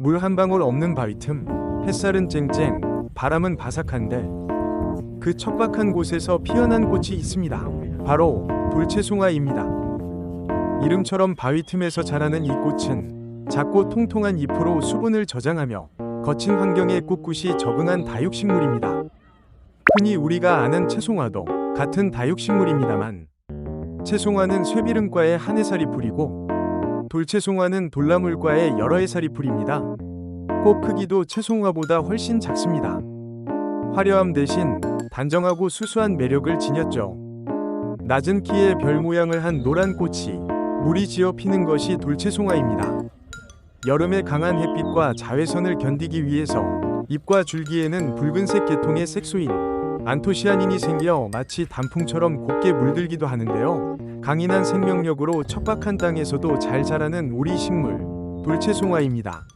물 한 방울 없는 바위 틈, 햇살은 쨍쨍, 바람은 바삭한데 그 척박한 곳에서 피어난 꽃이 있습니다. 바로 돌채송화입니다. 이름처럼 바위 틈에서 자라는 이 꽃은 작고 통통한 잎으로 수분을 저장하며 거친 환경에 꿋꿋이 적응한 다육식물입니다. 흔히 우리가 아는 채송화도 같은 다육식물입니다만 채송화는 쇠비름과의 한 해살이 풀이고 돌채송화는 돌나물과의 여러 해살이 풀입니다. 꽃 크기도 채송화보다 훨씬 작습니다. 화려함 대신 단정하고 수수한 매력을 지녔죠. 낮은 키에 별 모양을 한 노란 꽃이 물이 지어 피는 것이 돌채송화입니다. 여름의 강한 햇빛과 자외선을 견디기 위해서 잎과 줄기에는 붉은색 계통의 색소인 안토시아닌이 생겨 마치 단풍처럼 곱게 물들기도 하는데요. 강인한 생명력으로 척박한 땅에서도 잘 자라는 우리 식물 돌채송화입니다.